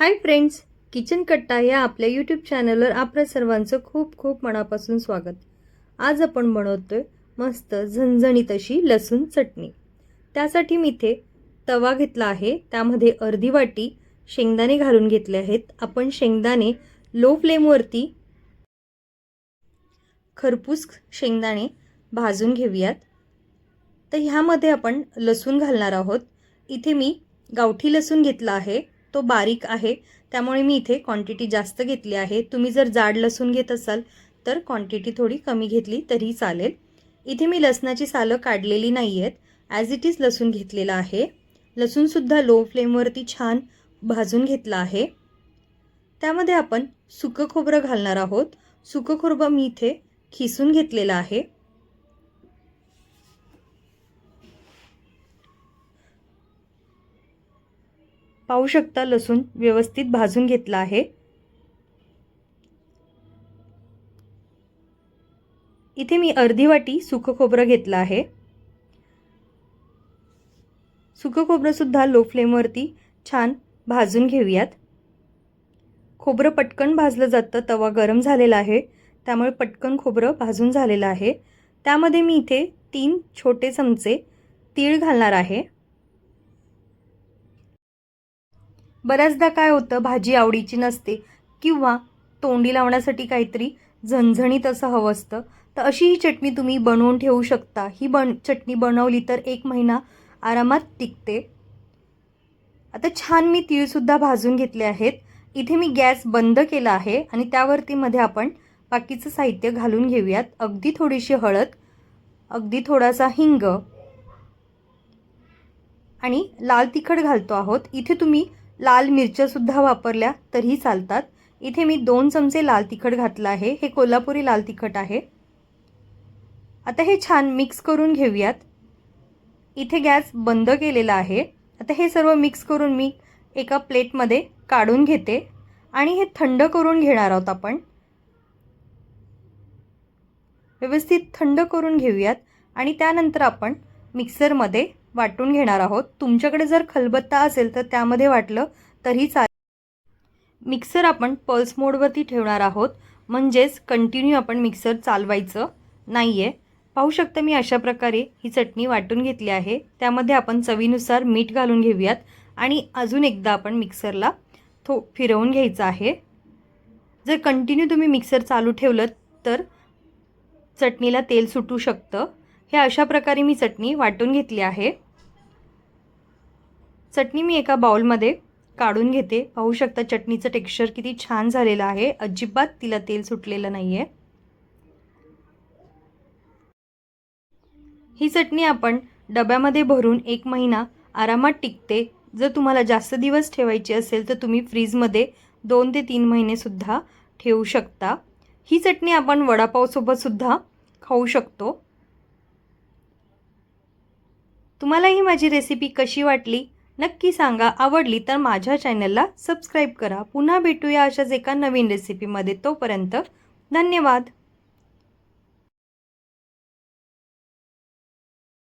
Hi friends kitchen कट्टा या आपल्या यूट्यूब चॅनलवर आपल्या सर्वांचं खूप खूप मनापासून स्वागत. आज आपण बनवतोय मस्त झणझणीत अशी लसूण चटणी. त्यासाठी मी इथे तवा घेतला आहे त्यामध्ये अर्धी वाटी शेंगदाणे घालून घेतले आहेत. आपण शेंगदाणे लो फ्लेमवरती खरपूस शेंगदाणे भाजून घेऊयात. तर ह्यामध्ये आपण लसूण घालणार आहोत. इथे मी गावठी लसूण घेतला आहे. तो बारीक आहे त्यामुळे मी इथे क्वांटिटी जास्त घेतली आहे. तुम्ही जर जाड लसूण घेत असाल तर क्वांटिटी थोडी कमी घेतली तरी चालेल. इथे मी लसणाची सालं काढलेली नाही आहेत ॲज इट इज लसूण घेतलेला आहे. लसूणसुद्धा लो फ्लेमवरती छान भाजून घेतला आहे. त्यामध्ये आपण सुकं खोबरं घालणार आहोत. सुकं खोबरं मी इथे खिसून घेतलेलं आहे. पाहू शकता लसूण व्यवस्थित भाजून घेतला आहे. इथे मी अर्धी वाटी सुकं खोबरं घेतलं आहे. सुकं खोबरंसुद्धा लो फ्लेमवरती छान भाजून घेऊयात. खोबरं पटकन भाजलं जातं तवा गरम झालेला आहे. त्यामुळे पटकन खोबरं भाजून झालेलं आहे. त्यामध्ये मी इथे तीन छोटे चमचे तीळ घालणार आहे. बऱ्याचदा काय होतं भाजी आवडीची नसते किंवा तोंडी लावण्यासाठी काहीतरी झणझणीत असं हवं असतं तर अशी ही चटणी तुम्ही बनवून ठेवू शकता. ही बन चटणी बनवली तर एक महिना आरामात टिकते. आता छान मी तीळसुद्धा भाजून घेतले आहेत. इथे मी गॅस बंद केला आहे आणि त्यावरतीमध्ये आपण बाकीचं साहित्य घालून घेऊयात. अगदी थोडीशी हळद अगदी थोडासा हिंग आणि लाल तिखट घालतो आहोत. इथे तुम्ही लाल मिरच्यासुद्धा वापरल्या तरीही चालतात. इथे मी दोन चमचे लाल तिखट घातलं आहे. हे कोल्हापुरी लाल तिखट आहे. आता हे छान मिक्स करून घेऊयात. इथे गॅस बंद केलेला आहे. आता हे सर्व मिक्स करून मी एका प्लेटमध्ये काढून घेते आणि हे थंड करून घेणार आहोत आपण. व्यवस्थित थंड करून घेऊयात आणि त्यानंतर आपण मिक्सरमध्ये वाटून घेणार आहोत. तुमच्याकडे जर खलबत्ता असेल तर त्यामध्ये वाटलं तरी चालेल. मिक्सर आपण पल्स मोडवरती ठेवणार आहोत. म्हणजेच कंटिन्यू आपण मिक्सर चालवायचं नाही आहे पाहू शकता मी अशा प्रकारे ही चटणी वाटून घेतली आहे. त्यामध्ये आपण चवीनुसार मीठ घालून घेऊयात. आणि अजून एकदा आपण मिक्सरला थो फिरवून घ्यायचं आहे. जर कंटिन्यू तुम्ही मिक्सर चालू ठेवलं तर चटणीला तेल सुटू शकतं. हे अशा प्रकारे मी चटणी वाटून घेतली आहे. चटणी मी एका बाउलमध्ये काढून घेते. पाहू शकता चटणीचं टेक्स्चर किती छान झालेलं आहे. अजिबात तिला तेल सुटलेलं नाही आहे ही चटणी आपण डब्यामध्ये भरून एक महिना आरामात टिकते. जर तुम्हाला जास्त दिवस ठेवायची असेल तर तुम्ही फ्रीजमध्ये दोन ते तीन महिनेसुद्धा ठेवू शकता. ही चटणी आपण वडापावसोबतसुद्धा खाऊ शकतो. तुम्हाला ही माझी रेसिपी कशी वाटली? नक्की सांगा. आवडली तर माझ्या चॅनलला सबस्क्राईब करा. पुन्हा भेटूया अशाच एका नवीन रेसिपीमध्ये तोपर्यंत धन्यवाद.